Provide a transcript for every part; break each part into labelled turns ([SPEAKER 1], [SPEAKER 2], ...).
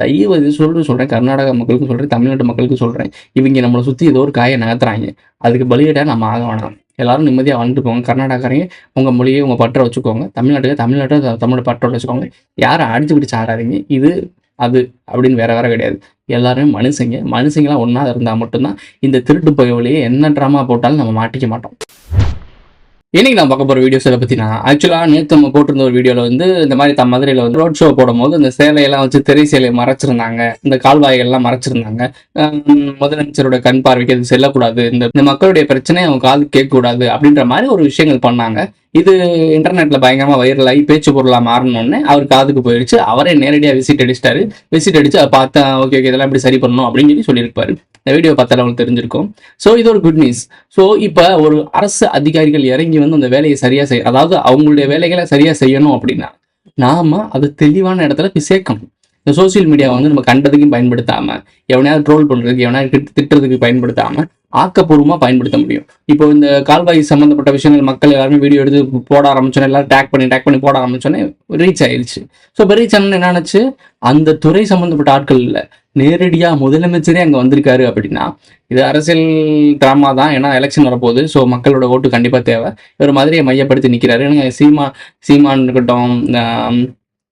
[SPEAKER 1] தயவு இது சொல்லிட்டு சொல்கிறேன் கர்நாடகா மக்களுக்கும் சொல்கிறேன் தமிழ்நாட்டு மக்களுக்கும் சொல்கிறேன் இவங்க நம்மளை சுற்றி ஏதோ ஒரு காயை நகர்த்துறாங்க. அதுக்கு பலியிட நம்ம ஆக வேணாம். எல்லாரும் நிம்மதியாக வாழ்ந்துட்டு போங்க. கர்நாடகாரையும் உங்கள் மொழியை உங்கள் பற்ற வச்சுக்கோங்க. தமிழ்நாட்டுக்கு தமிழ்நாட்டை தமிழ் பற்றோட வச்சுக்கோங்க. யாரும் அடிச்சு பிடிச்சி ஆடாதீங்க இது அது அப்படின்னு வேற வேற கிடையாது. எல்லாருமே மனுஷங்க. மனுஷங்களாம் ஒன்றா இருந்தால் மட்டும்தான் இந்த திருட்டு பயவழியை என்ன ட்ராமா போட்டாலும் நம்ம மாட்டிக்க மாட்டோம். இன்னைக்கு நான் பார்க்க போகிற வீடியோஸ் இதை பற்றினா ஆக்சுவலாக நேற்று நம்ம போட்டிருந்த ஒரு வீடியோவில் வந்து இந்த மாதிரி தம் மதுரையில் வந்து ரோட் ஷோ போடும்போது இந்த சேலையெல்லாம் வச்சு திரை சேலையை மறைச்சிருந்தாங்க. இந்த கால்வாய்கள்லாம் மறைச்சிருந்தாங்க. முதலமைச்சரோட கண் பார்வைக்கு அது செல்லக்கூடாது. இந்த இந்த மக்களுடைய பிரச்சனை அவங்க காது கேட்கக்கூடாது அப்படின்ற மாதிரி ஒரு விஷயங்கள் பண்ணாங்க. இது இன்டர்நெட்ல பயங்கரமா வைரல் ஆகி பேச்சு பொருளா மாறணும்னு அவர் காதுக்கு போயிடுச்சு. அவரே நேரடியாக விசிட் அடிச்சிட்டாரு. விசிட் அடிச்சு அதை பார்த்தா ஓகே ஓகே இதெல்லாம் இப்படி சரி பண்ணணும்? அப்படின்னு சொல்லி சொல்லியிருப்பாரு. இந்த வீடியோ பார்த்தால அவங்களுக்கு தெரிஞ்சிருக்கும். ஸோ இது ஒரு குட் நியூஸ் ஸோ இப்போ ஒரு அரசு அதிகாரிகள் இறங்கி வந்து அந்த வேலையை சரியா செய்ய அதாவது அவங்களுடைய வேலைகளை சரியா செய்யணும் அப்படின்னா நாம அது தெளிவான இடத்துல போய் சேர்க்கணும். இந்த சோஷியல் மீடியாவை வந்து நம்ம கண்டதுக்கும் பயன்படுத்தாம எவனையாவது ட்ரோல் பண்றதுக்கு எவனையாவது திட்டுறதுக்கு பயன்படுத்தாம ஆக்கப்பூர்வமாக பயன்படுத்த முடியும். இப்போ இந்த கால்வாய் சம்மந்தப்பட்ட விஷயங்கள் மக்கள் எல்லாருமே வீடியோ எடுத்து போட ஆரம்பிச்சோன்னே எல்லாரும் டேக் பண்ணி டேக் பண்ணி போட ஆரம்பிச்சோன்னே ரீச் ஆயிடுச்சு ஸோ இப்போ ரீச் ஆனால் என்ன ஆச்சு அந்த துறை சம்மந்தப்பட்ட ஆட்கள் இல்லை. நேரடியாக முதலமைச்சரே அங்கே வந்திருக்காரு அப்படின்னா இது அரசியல் டிராமா தான். ஏன்னா எலெக்ஷன் வரப்போகுது. ஸோ மக்களோட ஓட்டு கண்டிப்பாக தேவை. இவர் மதுரையை மையப்படுத்தி நிற்கிறாரு ஏன்னா சீமா சீமான் இருக்கட்டும்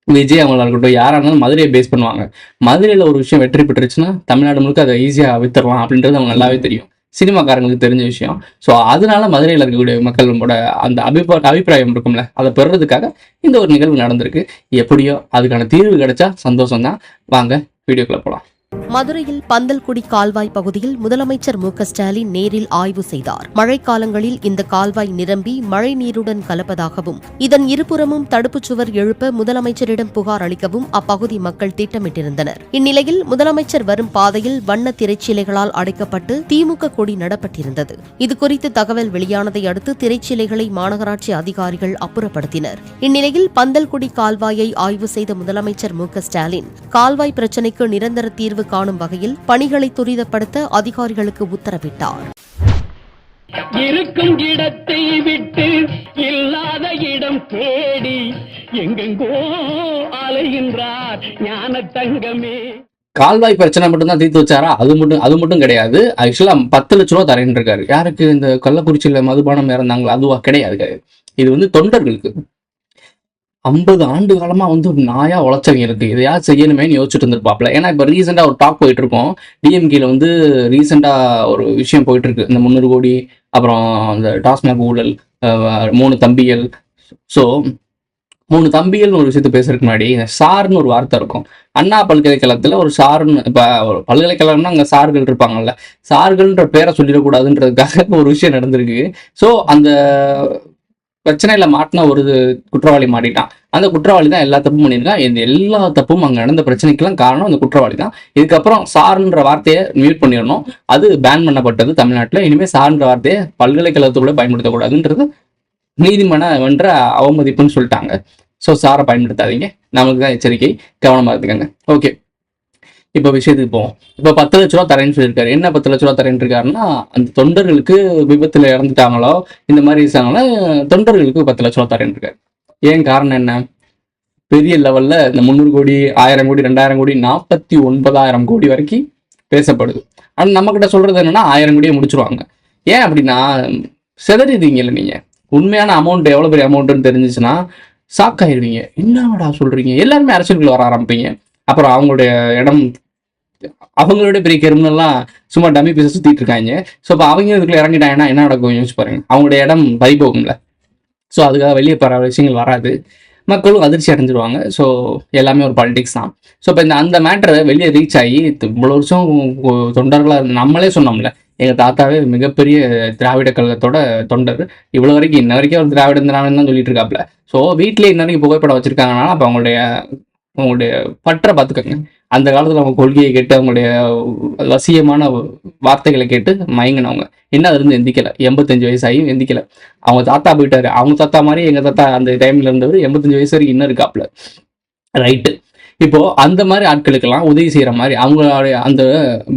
[SPEAKER 1] விஜய் அவங்களா இருக்கட்டும் யாராக இருந்தாலும் மதுரையை பேஸ் பண்ணுவாங்க. மதுரையில் ஒரு விஷயம் வெற்றி பெற்றுச்சுன்னா தமிழ்நாடு முழுக்க அதை ஈஸியாக வித்துடலாம் அப்படின்றது அவங்க நல்லாவே தெரியும். சினிமாக்காரங்களுக்கு தெரிஞ்ச விஷயம். ஸோ அதனால மதுரையில் இருக்கக்கூடிய மக்களோட அந்த அபிப்பா அபிப்பிராயம் இருக்கும்ல அதை பெறுறதுக்காக இந்த ஒரு நிகழ்வு நடந்திருக்கு. எப்படியோ அதுக்கான தீர்வு கிடைச்சா சந்தோஷம் தான் வாங்க வீடியோக்குள்ளே போகலாம்
[SPEAKER 2] மதுரையில் பந்தல்குடி கால்வாய் பகுதியில் முதலமைச்சர் மு ஸ்டாலின் நேரில் ஆய்வு செய்தார். மழைக்காலங்களில் இந்த கால்வாய் நிரம்பி மழை நீருடன் கலப்பதாகவும் இதன் இருபுறமும் தடுப்புச் சுவர் எழுப்ப முதலமைச்சரிடம் புகார் அளிக்கவும் அப்பகுதி மக்கள் திட்டமிட்டிருந்தனர். இந்நிலையில் முதலமைச்சர் வரும் பாதையில் வண்ண திரைச்சீலைகளால் அடைக்கப்பட்டு திமுக கொடி நடப்பட்டிருந்தது. இதுகுறித்து தகவல் வெளியானதை அடுத்து திரைச்சீலைகளை மாநகராட்சி அதிகாரிகள் அப்புறப்படுத்தினர். இந்நிலையில் பந்தல்குடி கால்வாயை ஆய்வு செய்த முதலமைச்சர் மு ஸ்டாலின் கால்வாய் பிரச்சினைக்கு நிரந்தர தீர்வு காணும் வகையில் பணிகளை துரிதப்படுத்த அதிகாரிகளுக்கு உத்தரவிட்டார்.
[SPEAKER 3] இருக்கும் இடத்தை விட்டு இல்லாத இடம் தேடி எங்கெங்கோ அலைகின்றார் ஞான தங்கமே.
[SPEAKER 1] கால்வாய் பிரச்சனை மட்டும் தான் தீர்த்து வச்சாரா? அது மட்டும் அது மட்டும் கிடையாது. ஆக்சுவலா பத்து லட்ச ரூபா தரேன் இருக்காரு. யாருக்கு இந்த கள்ளக்குறிச்சியில மதுபானம் இறந்தாங்களோ? அதுவா கிடையாது. இது வந்து தொண்டர்களுக்கு. ஐம்பது ஆண்டு காலமா வந்து நாயா உழைச்சவங்களுக்கு இதையா செய்யணுமேன்னு யோசிச்சுட்டு இருந்திருப்பாப்ல. ஏன்னா இப்ப ரீசெண்டா ஒரு டாக் போயிட்டு இருக்கோம் டிஎம்கேல வந்து ரீசெண்டா ஒரு விஷயம் போயிட்டு இருக்கு இந்த முந்நூறு கோடி அப்புறம் அந்த டாஸ்மாக் ஊழல் மூணு தம்பிகள். ஸோ மூணு தம்பிகள்னு ஒரு விஷயத்த பேசுறதுக்கு முன்னாடி சார்னு ஒரு வார்த்தை இருக்கும். அண்ணா பல்கலைக்கழகத்துல ஒரு சார்னு இப்போ ஒரு பல்கலைக்கழகம்னா அங்கே சார்கள் இருப்பாங்கல்ல. சார்கள்ன்ற பேரை சொல்லிடக்கூடாதுன்றதுக்காக ஒரு விஷயம் நடந்திருக்கு. ஸோ அந்த பிரச்சனையில மாட்டின ஒரு குற்றவாளி மாட்டிட்டான். அந்த குற்றவாளி தான் எல்லா தப்பும் பண்ணியிருக்கான் இந்த எல்லா தப்பும் அங்க நடந்த பிரச்சனைக்கெல்லாம் காரணம் அந்த குற்றவாளி தான். இதுக்கப்புறம் சார்ன்ற வார்த்தையை மியூட் பண்ணிடணும். அது பேன் பண்ணப்பட்டது தமிழ்நாட்டில். இனிமே சார்ன்ற வார்த்தையை பல்கலைக்கழகத்துக்குள்ள பயன்படுத்தக்கூடாதுன்றது நீதிமன்ற என்ற அவமதிப்புன்னு சொல்லிட்டாங்க. ஸோ சாரை பயன்படுத்தாதீங்க. நமக்கு தான் எச்சரிக்கை. கவனமாக இருந்துக்கங்க. ஓகே இப்போ விஷயத்துக்கு போவோம். இப்போ பத்து லட்ச ரூபா தரேன்னு சொல்லியிருக்காரு. என்ன பத்து லட்ச ரூபா தரேன்னு இருக்காருன்னா அந்த தொண்டர்களுக்கு விபத்துல இறந்துட்டாங்களோ இந்த மாதிரி விஷயங்கள தொண்டர்களுக்கு பத்து லட்ச ரூபா தரேன்னு இருக்காரு ஏன் காரணம் என்ன? பெரிய லெவல்ல இந்த முந்நூறு கோடி ஆயிரம் கோடி ரெண்டாயிரம் கோடி நாற்பத்தி ஒன்பதாயிரம் கோடி வரைக்கும் பேசப்படுது. ஆனால் நம்ம கிட்ட சொல்றது என்னன்னா ஆயிரம் கோடியை முடிச்சிருவாங்க. ஏன் அப்படின்னா செதறிடுவீங்கல்ல நீங்க. உண்மையான அமௌண்ட் எவ்வளவு பெரிய அமௌண்ட்னு தெரிஞ்சிச்சுன்னா ஷாக் என்னடா சொல்றீங்க? எல்லாருமே அரசியலுக்குள்ள வர ஆரம்பிப்பீங்க. அப்புறம் அவங்களுடைய இடம் அவங்களோட பெரிய கெருமெல்லாம் சும்மா டம்மி பீஸை சுத்திட்டு இருக்காங்க. ஸோ இப்போ அவங்க இதுக்குள்ள இறங்கிட்டாங்கன்னா என்ன நடக்கும் யோசிச்சு பாருங்க. அவங்களுடைய இடம் பறி போகும்ல. ஸோ அதுக்காக வெளியே போகிற விஷயங்கள் வராது. மக்களும் அதிர்ச்சி அடைஞ்சிருவாங்க. ஸோ எல்லாமே ஒரு பாலிடிக்ஸ் தான். ஸோ இப்போ இந்த அந்த மேட்டரை வெளியே ரீச் ஆகி இவ்வளோ வருஷம் தொண்டர்களாக இருந்து நம்மளே சொன்னோம்ல. எங்கள் தாத்தாவே மிகப்பெரிய திராவிட கழகத்தோட தொண்டர். இவ்வளோ வரைக்கும் இன்ன வரைக்கும் ஒரு திராவிட திராவிடம் தான் சொல்லிட்டு இருக்காப்ல. ஸோ வீட்டிலே இன்ன வரைக்கும் புகைப்படம் வச்சிருக்காங்கன்னா அப்போ அவங்களுடைய அவங்களுடைய பற்றை பார்த்துக்கோங்க. அந்த காலத்தில் அவங்க கொள்கையை கேட்டு அவங்களுடைய வசியமான வார்த்தைகளை கேட்டு மயங்கினவங்க. என்ன அது இருந்து எந்திக்கல? எண்பத்தஞ்சு வயசாகியும் எந்திக்கல. அவங்க தாத்தா போயிட்டாரு. அவங்க தாத்தா மாதிரி எங்கள் தாத்தா அந்த டைம்ல இருந்தவர் எண்பத்தஞ்சு வயசு வரைக்கும் இன்னும் இருக்காப்ல ரைட்டு இப்போ அந்த மாதிரி ஆட்களுக்கெல்லாம் உதவி செய்கிற மாதிரி அவங்களுடைய அந்த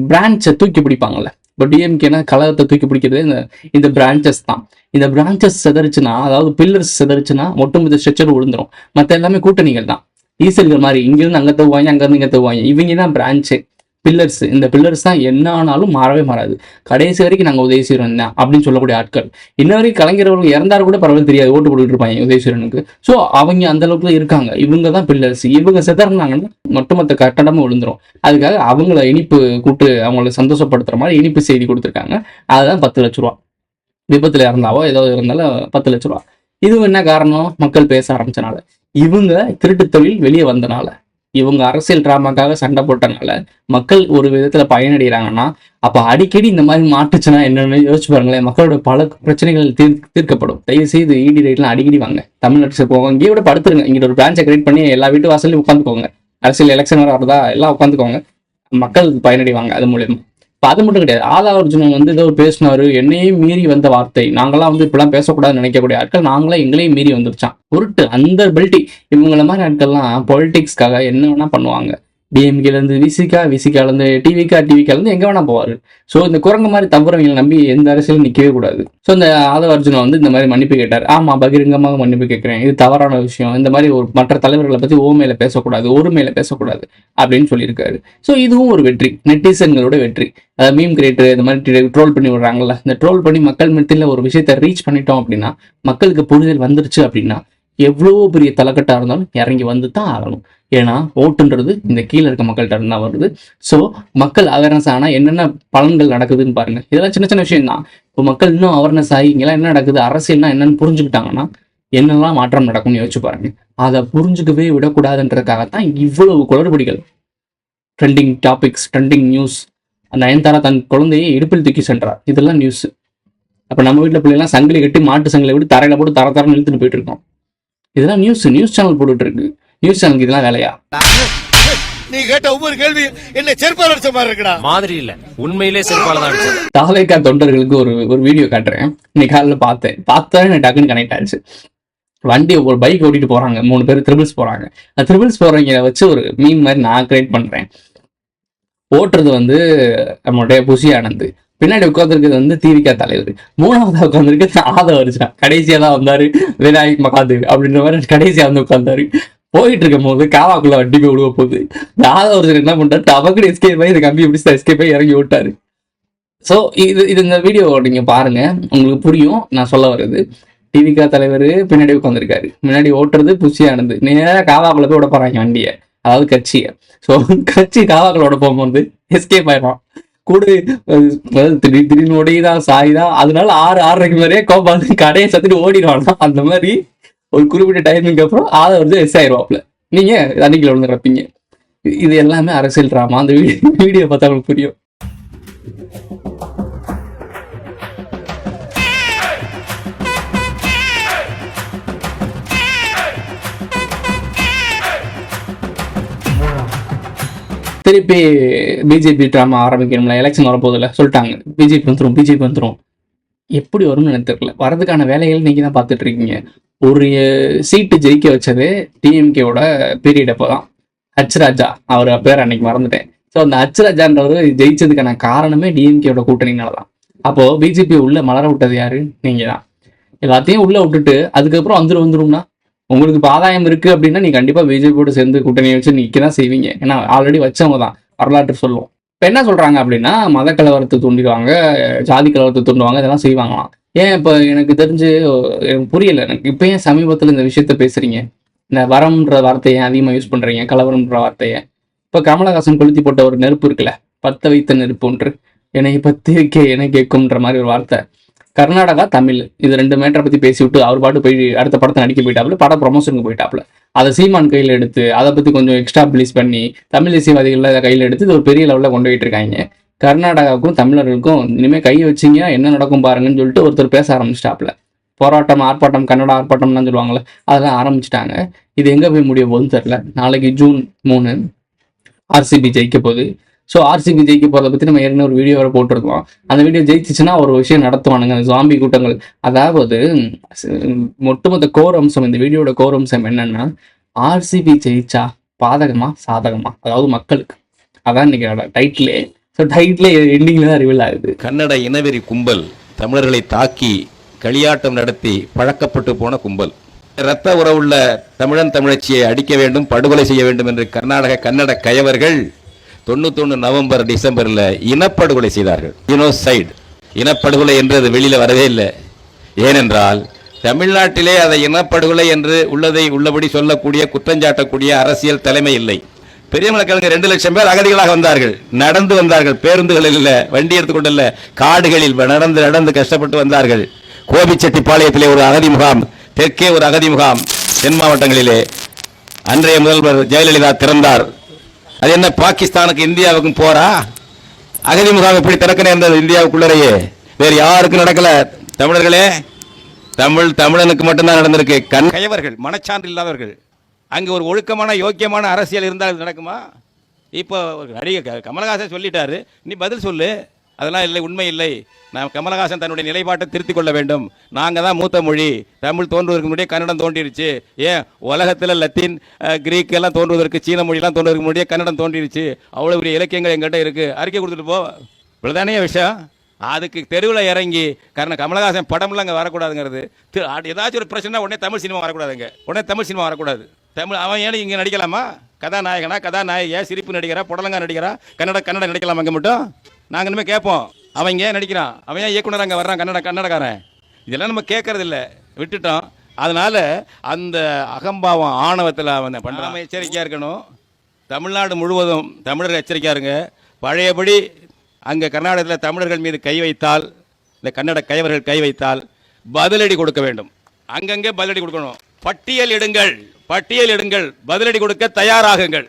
[SPEAKER 1] பிரான்ச்சை தூக்கி பிடிப்பாங்கல்ல. இப்போ டிஎம்கேனா கலகத்தை தூக்கி பிடிக்கிறது இந்த இந்த பிரான்ச்சஸ் தான். இந்த பிரான்ச்சஸ் செதறிச்சுன்னா அதாவது பில்லர்ஸ் செதறிச்சுன்னா ஒட்டுமொத்த ஸ்ட்ரக்சர் விழுந்துரும் மற்ற எல்லாமே கூட்டணிகள் தான். இருக்கிற மாதிரி இங்கிருந்து அங்கே தூவாங்க அங்கேருந்து இங்கே தூவாங்க இவங்க தான் பிரான்ச்சு பில்லர்ஸ் இந்த பில்லர்ஸ் தான் என்ன ஆனாலும் மாறவே மாறாது. கடைசி வரைக்கும் நாங்கள் உதயசீரன் தான் அப்படின்னு சொல்லக்கூடிய ஆட்கள். இன்ன வரைக்கும் கலைஞர்கள் இறந்தாரு கூட பரவாயில்ல தெரியாது. ஓட்டு போட்டுட்டு இருப்பாங்க உதயசீரனுக்கு. ஸோ அவங்க அந்த அளவுக்கு தான் இருக்காங்க. இவங்க தான் பில்லர்ஸ் இவங்க செதறினாங்கன்னா ஒட்டுமொத்த கட்டடமும் விழுந்துரும். அதுக்காக அவங்கள இனிப்பு கூட்டு அவங்கள சந்தோஷப்படுத்துற மாதிரி இனிப்பு செய்தி கொடுத்துருக்காங்க. அதுதான் பத்து லட்ச ரூபா. விபத்தில் இறந்தாவோ ஏதோ இருந்தாலும் பத்து லட்ச ரூபா. இதுவும் என்ன காரணம்? மக்கள் பேச ஆரம்பிச்சனால. இவங்க திருட்டு தொழில் வெளியே வந்தனால இவங்க அரசியல் டிராமாக்காக சண்டை போட்டனால மக்கள் ஒரு விதத்துல பயனடைகிறாங்கன்னா அப்ப அடிக்கடி இந்த மாதிரி மாட்டுச்சுன்னா என்னன்னு யோசிச்சு பாருங்களேன் மக்களோட பல பிரச்சனைகள் தீர் தீர்க்கப்படும். தயவு செய்து இடி ரைட்லாம் அடிக்கடி வாங்க. தமிழ்நாட்டு போங்க. இங்கே கூட படுத்துருங்க. இங்கிட்ட ஒரு பிரான்ச்சை கிரியேட் பண்ணி எல்லா வீட்டு வாசலையும் உட்காந்துக்கோங்க. அரசியல் எலெக்ஷன் வரதா? எல்லாம் உட்காந்துக்கோங்க. மக்கள் பயனடைவாங்க அது மூலியமா. இப்போ அது மட்டும் கிடையாது. ஆதா அர்ஜுனன் வந்து ஏதோ பேசினாரு என்னையே மீறி வந்த வார்த்தை. நாங்களாம் வந்து இப்படிலாம் பேசக்கூடாதுன்னு நினைக்கக்கூடிய ஆட்கள் நாங்களே எங்களையும் மீறி வந்துருச்சான் உருட்டு அந்த பெல்ட்டி இவங்கள மாதிரி ஆட்கள்லாம் பொலிட்டிக்ஸ்க்காக என்ன வேணா பண்ணுவாங்க. டிஎம்கேலேருந்து விசிகா விசிகாலேருந்து டிவிகா டிவிகாலேருந்து எங்கே வேணால் வேணா ஸோ இந்த குரங்கு மாதிரி தவறவங்களை நம்பி எந்த அரசியலும் நிற்கவே கூடாது. ஸோ இந்த ஆதவ அர்ஜுனா வந்து இந்த மாதிரி மன்னிப்பு கேட்டார். ஆமா பகிரங்கமாக மன்னிப்பு கேட்குறேன். இது தவறான விஷயம். இந்த மாதிரி ஒரு மற்ற தலைவர்களை பத்தி ஓமையில பேசக்கூடாது ஒரு மேல பேசக்கூடாது அப்படின்னு சொல்லியிருக்காரு. ஸோ இதுவும் ஒரு வெற்றி. நெட்டிசன்களோட வெற்றி. அதாவது மீம் கிரியேட்டர் இந்த மாதிரி ட்ரோல் பண்ணி விடுறாங்கல்ல இந்த ட்ரோல் பண்ணி மக்கள் மத்தியில் ஒரு விஷயத்தை ரீச் பண்ணிட்டோம் அப்படின்னா மக்களுக்கு புரிதல் வந்துருச்சு அப்படின்னா எவ்வளோ பெரிய தலைக்கட்டாக இருந்தாலும் இறங்கி வந்து தான் ஆகணும். ஏன்னா ஓட்டுன்றது இந்த கீழே இருக்க மக்கள்கிட்ட இருந்தால் வருது. ஸோ மக்கள் அவேர்னஸ் ஆனால் என்னென்ன பலன்கள் நடக்குதுன்னு பாருங்க. இதெல்லாம் சின்ன சின்ன விஷயம் தான் இப்போ மக்கள் இன்னும் அவேர்னஸ் ஆகி இங்கெல்லாம் என்ன நடக்குது அரசியல்னா என்னன்னு புரிஞ்சுக்கிட்டாங்கன்னா என்னெல்லாம் மாற்றம் நடக்கும்னு யோசிச்சு பாருங்க. அதை புரிஞ்சுக்கவே விடக்கூடாதுன்றதுக்காகத்தான் இவ்வளவு குளறுபடிகள். Trending topics trending news Nayanthara தன் குழந்தையை இடுப்பில் தூக்கி சென்றார். இதெல்லாம் நியூஸ் அப்போ நம்ம வீட்டில் பிள்ளைலாம் சங்கிலி கட்டி மாட்டு சங்கிலி விட்டு தரையில் போட்டு தர தரன்னு இழுத்துட்டு போயிட்டு இருக்கோம். இதெல்லாம் நியூஸ் நியூஸ் சேனல் போட்டுட்டு இருக்கு நியூஸ் சேனலுக்கு இதெல்லாம் வேலையா?
[SPEAKER 4] நீ கேட்ட ஒவ்வொரு கேள்வி என்ன செருப்பால் அடிச்ச மாதிரி இருக்குடா.
[SPEAKER 5] மாதிரி இல்ல. உண்மையிலே செருப்பால தான்
[SPEAKER 1] தாவேக்கா தொண்டர்களுக்கு ஒரு ஒரு வீடியோ காட்டுறேன். இன்னைக்கு காலையில் பார்த்தேன். பார்த்தா எனக்கு டக்குன்னு கனெக்ட் ஆயிடுச்சு. வண்டி ஒரு பைக் ஓட்டிட்டு போறாங்க. மூணு பேர் த்ரிபிள்ஸ் போறாங்க. அந்த த்ரிபிள்ஸ் போறவங்க வச்சு ஒரு மீன் மாதிரி நான் கிரியேட் பண்றேன். ஓட்டுறது வந்து நம்மளுடைய புசி ஆனந்த் பின்னாடி உட்காந்துருக்கிறது வந்து தீவிகா தலைவர். மூணாவதா உட்காந்துருக்கு ஆதவ அரிசா கடைசியா தான் வந்தாரு. விநாயக் மகாதேவ் அப்படின்ற மாதிரி கடைசியா வந்து உட்காந்தாரு போயிட்டு இருக்கும் போது காவாக்குள்ள வண்டி போய் விழுவ போகுது. இந்த ஆதவ என்ன பண்றாரு? டபக்குன்னு எஸ்கேப் ஆகி இந்த கம்பி பிடிச்சி எஸ்கேப் ஆகி இறங்கி விட்டாரு ஸோ இது இது இந்த வீடியோ நீங்க பாருங்க. உங்களுக்கு புரியும். நான் சொல்ல வர்றது. டிவிகா தலைவர். பின்னாடி உட்காந்துருக்காரு முன்னாடி ஓட்டுறது புஷியானது. நேரா காவாக்குள்ள போய் விட போறாங்க வண்டியை. அதாவது கட்சியை. ஸோ கட்சி காவாக்குள்ள விட போகும்போது எஸ்கேப் ஆயிடும் கூட அதாவது திடீர் திடீர்னு ஓடிதான் சாயுதான் அதனால ஆறு ஆறரைக்கு மாதிரியே கோபால் கடையை சத்துட்டு ஓடிடுவானா? அந்த மாதிரி ஒரு குறிப்பிட்ட டைமிங்க்கு அப்புறம் ஆளை வந்து எஸ் ஆயிடுவாப்ல நீங்க தண்ணிக்குள்ள விழுந்து கிடப்பீங்க இது எல்லாமே அரசியல் ட்ராமா அந்த வீடியோ பார்த்தா உங்களுக்கு புரியும். திருப்பி பிஜேபி ட்ராமா ஆரம்பிக்கணும்ல எலெக்ஷன் வரப்போதில்ல சொல்லிட்டாங்க. பிஜேபி வந்துடும் பிஜேபி வந்துடும் எப்படி வரும்னு எனக்கு தெரியல. வரதுக்கான வேலைகள் நீங்க தான் பார்த்துட்டு இருக்கீங்க. ஒரு சீட்டு ஜெயிக்க வச்சது டிஎம்கேவோட பீரியட் அப்போதான். ஹச் ராஜா அவர் பேர் அன்னைக்கு மறந்துட்டேன். ஸோ அந்த ஹச் ராஜான்றவர் ஜெயிச்சதுக்கான காரணமே டிஎம்கேவோட கூட்டணினால தான் அப்போ பிஜேபி உள்ளே மலர விட்டது யாரு? நீங்கள் தான் எல்லாத்தையும் உள்ள விட்டுட்டு அதுக்கப்புறம் வந்துரும் வந்துரும்னா? உங்களுக்கு இப்போ ஆதாயம் இருக்கு அப்படின்னா நீ கண்டிப்பா பிஜேபியோட சேர்ந்து கூட்டணியை வச்சு நிக்க தான் செய்வீங்க. ஏன்னா ஆல்ரெடி வச்சவங்க தான் வரலாற்று சொல்லுவோம் இப்போ என்ன சொல்றாங்க அப்படின்னா மத கலவரத்தை தூண்டிடுவாங்க ஜாதி கலவரத்தை தூண்டுவாங்க இதெல்லாம் செய்வாங்களாம். ஏன் இப்போ எனக்கு தெரிஞ்சு எனக்கு புரியல. எனக்கு இப்போ ஏன் சமீபத்தில் இந்த விஷயத்த பேசுறீங்க? இந்த வரம்ன்ற வார்த்தையை அதிகமாக யூஸ் பண்றீங்க கலவரம்ன்ற வார்த்தையை. இப்போ கமலஹாசன் கொளுத்தி போட்ட ஒரு நெருப்பு இருக்குல்ல பத்த வைத்த நெருப்புன்று என்னை பத்தி வைக்க என கேட்கும்ன்ற மாதிரி ஒரு வார்த்தை. கர்நாடகா தமிழ் இது ரெண்டு மேட்டரை பற்றி பேசிவிட்டு அவர் பாட்டு போய் அடுத்த படத்தை நடிக்க போயிட்டாப்புல படம் ப்ரொமோஷனுக்கு போயிட்டாப்புல. அதை சீமான் கையில் எடுத்து அதை பற்றி கொஞ்சம் எக்ஸ்ட்ரா ப்ளீஸ் பண்ணி தமிழ் தேசியவாதிகள் அதை கையில் எடுத்து இது ஒரு பெரிய லெவலில் கொண்டு போயிட்டு இருக்காங்க. கர்நாடகாவுக்கும் தமிழர்களுக்கும் இனிமேல் கை வச்சீங்க என்ன நடக்கும் பாருங்கன்னு சொல்லிட்டு ஒருத்தர் பேச ஆரம்பிச்சிட்டாப்புல. போராட்டம் ஆர்ப்பாட்டம் கன்னட ஆர்ப்பாட்டம்லாம் சொல்லுவாங்களே அதெல்லாம் ஆரம்பிச்சிட்டாங்க. இது எங்கே போய் முடிய போகுதுன்னு தெரில நாளைக்கு ஜூன் மூணு ஆர்சிபி ஜெயிக்க போகுது. ஸோ ஆர்சிபி ஜெயிக்க போகிறத பற்றி நம்ம ஏற்கனவே ஒரு வீடியோ வர போட்டிருக்கோம் அந்த வீடியோ ஜெயிச்சிச்சுன்னா ஒரு விஷயம் நடத்துவானுங்க அந்த ஜாம்பி கூட்டங்கள். அதாவது ஒட்டுமொத்த கோர் அம்சம் இந்த வீடியோட கோர் அம்சம் என்னன்னா ஆர்சிபி ஜெயிச்சா பாதகமா சாதகமா? அதாவது மக்களுக்கு. அதான் இன்னைக்கு டைட்டிலே ஸோ டைட்டிலே எண்டிங்ல தான் ரிவீல் ஆகுது.
[SPEAKER 6] கன்னட இனவெறி கும்பல் தமிழர்களை தாக்கி களியாட்டம் நடத்தி பழக்கப்பட்டு போன கும்பல். இரத்த உறவுள்ள தமிழன் தமிழச்சியை அடிக்க வேண்டும் படுகொலை செய்ய வேண்டும் என்று கர்நாடக கன்னட கயவர்கள் தொண்ணூத்தொன்னு நவம்பர் டிசம்பர்ல இனப்படுகொலை செய்தார்கள். இனோசைடு இனப்படுகொலை என்று அது வெளியில வரவே இல்லை. ஏனென்றால் தமிழ்நாட்டிலே அதை இனப்படுகொலை என்று உள்ளதை உள்ளபடி சொல்லக்கூடிய குற்றஞ்சாட்டக்கூடிய அரசியல் தலைமை இல்லை. பெரியமலை கலைஞர் ரெண்டு லட்சம் பேர் அகதிகளாக வந்தார்கள். நடந்து வந்தார்கள். பேருந்துகளில் இல்லை வண்டி எடுத்துக்கொண்டு இல்ல காடுகளில் நடந்து நடந்து கஷ்டப்பட்டு வந்தார்கள். கோபிச்செட்டிப்பாளையத்திலே ஒரு அகதி முகாம் தெற்கே ஒரு அகதி முகாம் தென் மாவட்டங்களிலே. அன்றைய முதல்வர் ஜெயலலிதா திறந்தார். அது என்ன பாகிஸ்தானுக்கு இந்தியாவுக்கும் போரா அகதி முகாம் எப்படி திறக்க நேர்ந்தது இந்தியாவுக்குள்ளரையே. வேறு யாருக்கும் நடக்கல. தமிழர்களே தமிழ் தமிழனுக்கு மட்டும்தான் நடந்திருக்கு. கண் கையவர்கள் மனச்சான்று இல்லாதவர்கள். அங்கே ஒரு ஒழுக்கமான யோக்கியமான அரசியல் இருந்தால் நடக்குமா? இப்போ நடிகர் க- கமலஹாசன் சொல்லிட்டாரு. நீ பதில் சொல்லு. அதெல்லாம் இல்லை உண்மை இல்லை. நாம் கமலஹாசன் தன்னுடைய நிலைப்பாட்டை திருத்திக் கொள்ள வேண்டும். நாங்கள் தான் மூத்த மொழி. தமிழ் தோன்றுவதற்கு முன்னாடியே கன்னடம் தோன்றிருச்சு ஏன்? உலகத்தில் லத்தீன் கிரீக் எல்லாம் தோன்றுவதற்கு சீன மொழியெல்லாம் தோன்றுவதற்கு முன்னாடியே கன்னடம் தோன்றிருச்சு அவ்வளோ பெரிய இலக்கியங்கள் எங்கிட்ட இருக்குது அறிக்கை கொடுத்துட்டு போ. இவ்வளோதானே விஷயம் அதுக்கு தெருவில் இறங்கி காரணம் கமலஹாசன் படம்லாம் அங்கே வரக்கூடாதுங்கிறது. அது ஏதாச்சும் ஒரு பிரச்சனை உடனே தமிழ் சினிமா வரக்கூடாதுங்க. உடனே தமிழ் சினிமா வரக்கூடாது. தமிழ் அவன் ஏன் இங்கே நடிக்கலாமா? கதாநாயகனா கதாநாயகியா சிரிப்பு நடிகரா புடலங்கா நடிகரா கன்னட கன்னட நடிக்கலாமா அங்கே மட்டும்? நாங்கள் இனிமேல் கேட்போம் அவன் இங்கே ஏன் நடிக்கிறான்? அவன் ஏன் இயக்குனர் அங்கே வர்றான்? கன்னட கன்னடக்காரன். இதெல்லாம் நம்ம கேட்கறதில்ல விட்டுட்டோம். அதனால் அந்த அகம்பாவம் ஆணவத்தில் அவன் பண்ணுறாம எச்சரிக்கையாக இருக்கணும். தமிழ்நாடு முழுவதும் தமிழர் எச்சரிக்கையாக இருங்க. பழையபடி அங்கே கர்நாடகத்தில் தமிழர்கள் மீது கை வைத்தால் இந்த கன்னட கைவர்கள் கை வைத்தால் பதிலடி கொடுக்க வேண்டும். அங்கங்கே பதிலடி கொடுக்கணும். பட்டியல் எடுங்கள். பட்டியல் எடுங்கள். பதிலடி கொடுக்க தயாராகுங்கள்.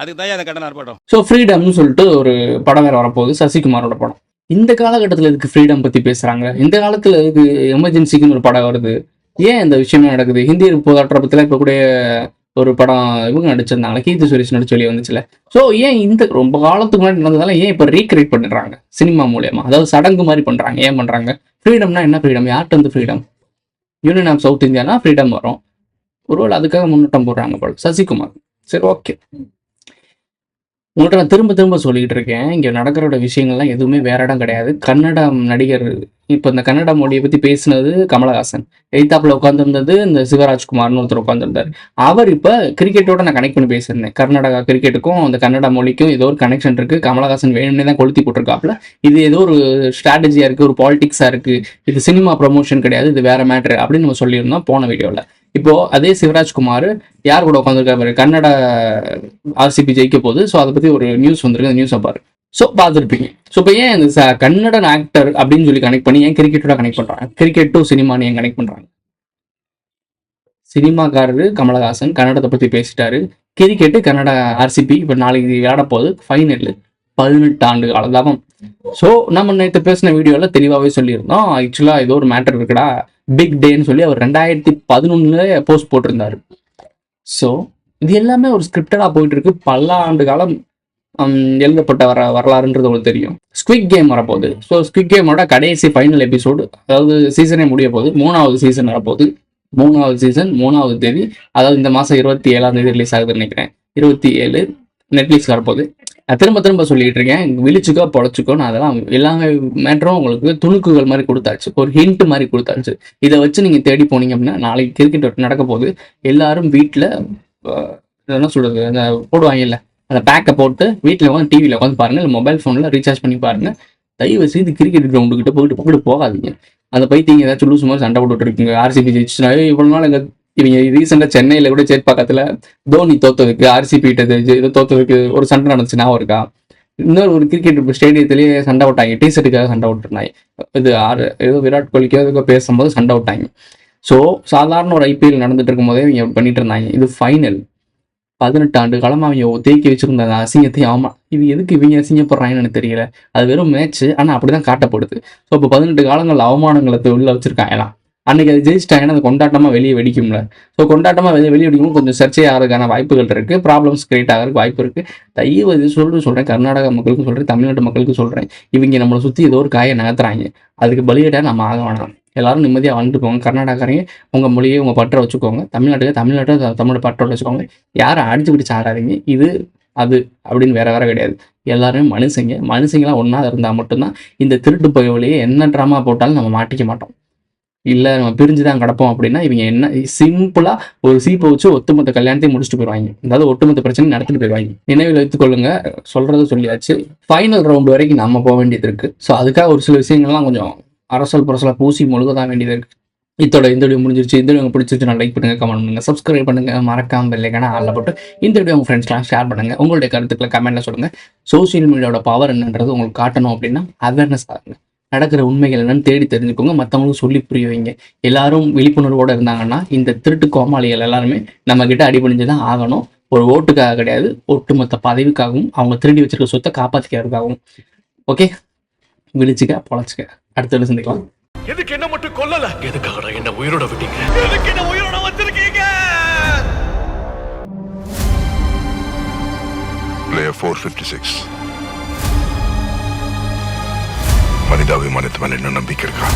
[SPEAKER 6] அதுக்கு தான் அந்த கண்டன ஆர்ப்பாட்டம்.
[SPEAKER 1] ஸோ ஃப்ரீடம்னு சொல்லிட்டு ஒரு படம் வேற வரப்போகுது சசிகுமாரோட படம். இந்த காலகட்டத்தில் இதுக்கு ஃப்ரீடம் பத்தி பேசுறாங்க? இந்த காலத்துல இதுக்கு எமர்ஜென்சிக்குன்னு ஒரு படம் வருது. ஏன் இந்த விஷயமே நடக்குது? ஹிந்தி போதாட்டத்தில் இப்போ கூட ஒரு படம் இவங்க நடிச்சிருந்தாங்களே கீர்த்தி சுரேஷ் நடிச்சு வெளியே வந்துச்சுல. ஸோ ஏன் இந்த ரொம்ப காலத்துக்கு முன்னாடி நடந்ததால ஏன் இப்போ ரீக்ரியேட் பண்ணுறாங்க சினிமா மூலியமா. அதாவது சடங்கு மாதிரி பண்றாங்க. ஏன் பண்றாங்க? ஃப்ரீடம்னா என்ன ஃப்ரீடம் யார்கிட்ட வந்து ஃப்ரீடம் யூனியன் ஆஃப் சவுத் இந்தியானா ஃப்ரீடம் வரும். ஒருவேளை அதுக்காக முன்னோட்டம் போடுறாங்க போல. சசிகுமார். சரி ஓகே உங்கள்கிட்ட நான் திரும்ப திரும்ப சொல்லிக்கிட்டு இருக்கேன். இங்கே நடக்கிறோட விஷயங்கள்லாம் எதுவுமே வேற இடம் கிடையாது. கன்னட நடிகர் இப்போ இந்த கன்னட மொழியை பற்றி பேசினது கமலஹாசன். எய்தாப்பில் உட்காந்துருந்தது இந்த சிவராஜ்குமார்னு ஒருத்தர் உட்காந்துருந்தார் அவர் இப்போ கிரிக்கெட்டோட நான் கனெக்ட் பண்ணி பேசியிருந்தேன். கர்நாடகா கிரிக்கெட்டுக்கும் அந்த கன்னட மொழிக்கும் ஏதோ ஒரு கனெக்ஷன் இருக்குது கமலஹாசன் வேணும்னே தான் கொளுத்தி போட்டிருக்காப்புல. இது ஏதோ ஒரு ஸ்ட்ராட்டஜியாக இருக்குது ஒரு பாலிடிக்ஸாக இருக்குது இது சினிமா ப்ரொமோஷன் கிடையாது இது வேற மேட்ரு அப்படின்னு நம்ம சொல்லியிருந்தோம் போன வீடியோவில் இப்போ அதே சிவராஜ்குமார் யார் கூட உட்காந்துருக்காரு கன்னட ஆர்சிபி ஜெயிக்க போகுது. ஸோ அதை பத்தி ஒரு நியூஸ் வந்திருக்கு. அந்த நியூஸை பாரு. ஸோ பார்த்துருப்பீங்க. ஸோ இப்போ ஏன் இந்த கன்னடன் ஆக்டர் அப்படின்னு சொல்லி கனெக்ட் பண்ணி ஏன் கிரிக்கெட்டோட கனெக்ட் பண்றாங்க? கிரிக்கெட் டு சினிமான்னு ஏன் கனெக்ட் பண்றாங்க? சினிமாக்காரரு கமலஹாசன் கன்னடத்தை பத்தி பேசிட்டாரு. கிரிக்கெட்டு கன்னட ஆர்சிபி இப்போ நாளைக்கு விளையாட போகுது. ஃபைனல் பதினெட்டு ஆண்டு கால தவம் ஸோ நம்ம நேற்று பேசின வீடியோவில் தெளிவாகவே சொல்லியிருந்தோம். ஆக்சுவலாக ஏதோ ஒரு மேட்டர் இருக்குடா. பிக் டேன்னு சொல்லி அவர் ரெண்டாயிரத்தி பதினொன்னுல போஸ்ட் போட்டிருந்தாரு. ஸோ இது எல்லாமே ஒரு ஸ்கிரிப்டடாக போயிட்டு இருக்கு பல ஆண்டு காலம் எழுதப்பட்ட வர வரலாறுன்றது உங்களுக்கு தெரியும். ஸ்குவிக் கேம் வரப்போகுது. ஸோ ஸ்குவிக் கேமோட கடைசி ஃபைனல் எபிசோடு அதாவது சீசனே முடிய போகுது. மூணாவது சீசன் வரப்போகுது. மூணாவது சீசன் மூணாவது தேதி. அதாவது இந்த மாதம் இருபத்தி ஏழாம் தேதி ரிலீஸ் ஆகுதுன்னு நினைக்கிறேன். இருபத்தி ஏழு நெட்ஃப்ளிக்ஸ் வரப்போகுது. திரும்ப திரும்ப சொல்லிட்டு இருக்கேன். விழிச்சுக்கோ பொழைச்சிக்கோ நான் அதெல்லாம் எல்லாமே மேட்டரும் உங்களுக்கு துணுக்குகள் மாதிரி கொடுத்தாச்சு. ஒரு ஹிண்ட் மாதிரி கொடுத்தாச்சு. இதை வச்சு நீங்கள் தேடி போனீங்க அப்படின்னா நாளைக்கு கிரிக்கெட் நடக்க போகுது. எல்லாரும் வீட்டில் என்ன சொல்றது அந்த போடுவாங்கல்ல அந்த பேக்கை போட்டு வீட்டில் உட்காந்து டிவியில் உட்காந்து பாருங்கள் இல்லை மொபைல் ஃபோனில் ரீசார்ஜ் பண்ணி பாருங்கள் தயவு செய்து கிரிக்கெட் கிரவுண்டு கிட்ட போயிட்டு போயிட்டு போகாதீங்க. அந்த பைத்தியங்க ஏதாச்சும் லூசு மாதிரி சண்டை போட்டுட்டு இருக்கீங்க. ஆர்சிபி ஜெயிச்சுனா இவ்வளோ நாள் எங்கள் இவங்க ரீசெண்டாக சென்னையில் கூட சேட்பாக்கத்தில் தோனி தோத்ததுக்கு ஆர்சிபி கிட்ட இது தோத்ததுக்கு ஒரு சண்டை நடந்துச்சு ஞாபகம் இருக்கா? இன்னொரு ஒரு கிரிக்கெட் ஸ்டேடியத்திலேயே சண்டை விட்டாங்க டி ஷர்ட்டுக்காக சண்டை விட்டுருந்தாங்க இது ஆறு ஏதோ விராட் கோலிக்கோ எதுக்கோ பேசும்போது சண்டை விட்டாங்க ஸோ சாதாரண ஒரு ஐபிஎல் நடந்துட்டு இருக்கும் போதே இவங்க பண்ணிட்டு இருந்தாங்க. இது ஃபைனல் பதினெட்டு ஆண்டு காலமாக அவங்க தேக்கி வச்சிருந்த அந்த அசிங்கத்தை ஆமாம் இது எதுக்கு இவங்க அசிங்கப்படுறாங்கன்னு எனக்கு தெரியல. அது வெறும் மேட்ச்சு ஆனால் அப்படி தான் காட்டப்படுது. ஸோ இப்போ பதினெட்டு காலங்கள் அவமானங்களை உள்ள எல்லாம் அன்னைக்கு அது ஜெயிச்சிட்டாங்கன்னா அது கொண்டாட்டமாக வெளியே வெடிக்கும்ல. ஸோ கொண்டாட்டமாக வெளியே வெளியே வெடிக்கும் கொஞ்சம் சர்ச்சை ஆகிறதுக்கான வாய்ப்புகள் இருக்குது ப்ராப்ளம்ஸ் கிரியேட் ஆகிறதுக்கு வாய்ப்பு இருக்குது தயவு இது சொல்லிட்டு சொல்கிறேன் கர்நாடகா மக்களுக்கும் சொல்கிறேன் தமிழ்நாட்டு மக்களுக்கும் சொல்கிறேன் இவங்க நம்மளை சுற்றி ஏதோ ஒரு காயை நகர்த்துறாங்க. அதுக்கு பலியிட நம்ம ஆக வேணாம். எல்லாரும் நிம்மதியாக வாழ்ந்துட்டு போங்க. கர்நாடகாரையும் உங்கள் மொழியை உங்கள் பற்ற வச்சுக்கோங்க. தமிழ்நாட்டுக்கு தமிழ்நாட்டை தமிழோட பற்றோட வச்சுக்கோங்க. யாரை அடிச்சு பிடிச்சு ஆடாதீங்க இது அது அப்படின்னு வேற வேற கிடையாது. எல்லாருமே மனுஷங்க. மனுஷங்களாம் ஒன்றா இருந்தால் மட்டும்தான் இந்த திருட்டு பயவுலையே என்ன ட்ராமா போட்டாலும் நம்ம மாட்டிக்க மாட்டோம். இல்லை நம்ம பிரிஞ்சு தான் கிடப்போம் அப்படின்னா இவங்க என்ன சிம்பிளாக ஒரு சீப்பை வச்சு ஒட்டுமொத்த கல்யாணத்தையும் முடிச்சுட்டு போயிடுவாங்க. அதாவது ஒட்டுமொத்த பிரச்சனை நடத்திட்டு போயிடுவாங்க. நினைவில் வைத்துக்கொள்ளுங்க சொல்றது சொல்லியாச்சு. ஃபைனல் ரவுண்ட் வரைக்கும் நம்ம போக வேண்டியது இருக்கு. ஸோ அதுக்காக ஒரு சில விஷயங்கள்லாம் கொஞ்சம் அரசல் புரசலாக பூசி முழுக தான் வேண்டியது இருக்கு. இதோட இந்த வீடியோ முடிஞ்சிருச்சு. இந்த வீடியோ பிடிச்சிருச்சு நான் லைக் பண்ணுங்க கமெண்ட் பண்ணுங்க சப்ஸ்கிரைப் பண்ணுங்க. மறக்காம இல்லைங்கன்னா ஆளில் போட்டு இந்த வீடியோ உங்க ஃப்ரெண்ட்ஸ்லாம் ஷேர் பண்ணுங்க. உங்களுடைய கருத்துக்களை கமெண்ட்ல சொல்லுங்க. சோஷியல் மீடியாவோட பவர் என்னன்றது உங்களுக்கு காட்டணும் அப்படின்னா அவேர்னஸ் ஆகுங்க நடக்கிற உண்மைகள் என்னன்னு தேடி தெரிஞ்சுக்கோங்க. மற்றவங்களுக்கும் சொல்லி புரிய வைங்க. எல்லாரும் விழிப்புணர்வோட இருந்தாங்கன்னா இந்த திருட்டு கோமாளிகள் எல்லாருமே நம்ம கிட்ட அடிபணிஞ்சு தான் ஆகணும். ஒரு ஓட்டுக்காக கிடையாது ஒட்டுமொத்த பதவிக்காகவும் அவங்க திருடி வச்சிருக்க சொத்தை காப்பாற்றிக்கிறதுக்காகவும் ஓகே விழிச்சுக்க பொழைச்சிக்க. அடுத்த சந்திக்கலாம்.
[SPEAKER 4] எதுக்கு என்ன மட்டும் கொல்லல? எதுக்காக என்ன உயிரோட விட்டீங்க? எதுக்கு என்ன உயிரோட வச்சிருக்கீங்க?
[SPEAKER 7] Player 456 மனிதாபிமானத்து மேல இன்னும் நம்பிக்கை இருக்கா